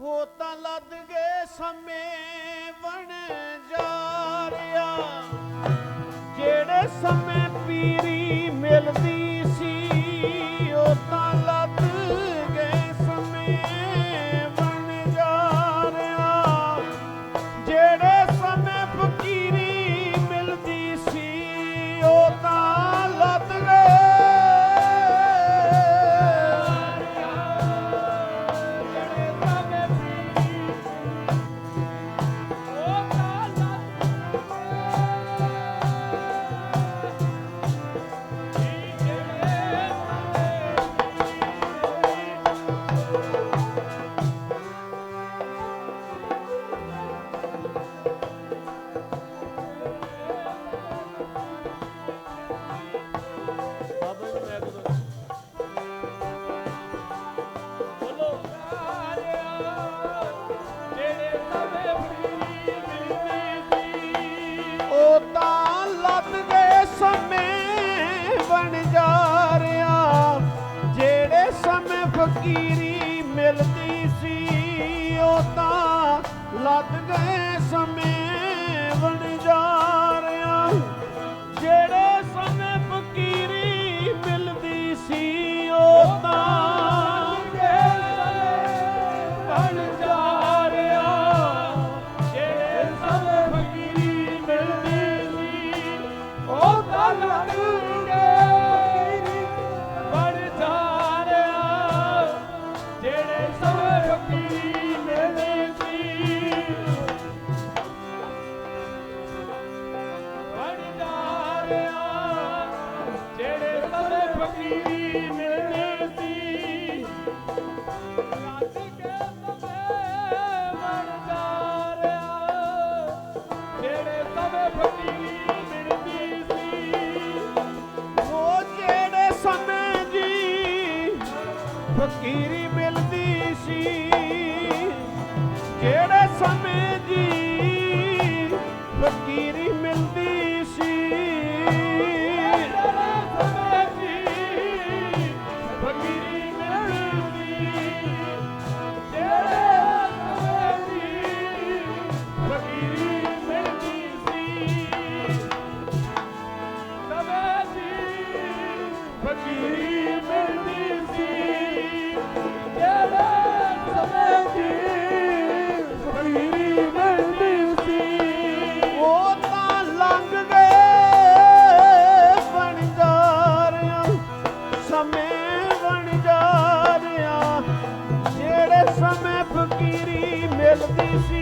ਹੋ ਤਾਂ ਲੱਦ ਗਏ ਸਮੇਂ ਵਣ ਜਾਰਿਆ ਜਿਹੜੇ ਸਮੇਂ ਫਕੀਰੀ ਮਿਲਦੀ ਸੀ, ਉਹ ਤਾਂ ਲੱਗ ਗਏ ਸਮੇਂ ਵਣਜਾਰਿਆਂ। ਜਿਹੜੇ ਸਮੇਂ ਫਕੀਰੀ ਮਿਲਦੀ ਸੀ, ਉਹ ਤਾਂ ਜਿਹੜੇ ਸਮੇਂ ਫਕੀਰੀ ਮਿਲਦੀ ਸੀ, ਉਹ ਫਕੀਰੀ ਮਿਲਦੀ ਸੀ। ਕਿਹੜੇ ਸਮੇਂ ਦੀ ਫਕੀਰੀ ਮਿਲਦੀ Thank you.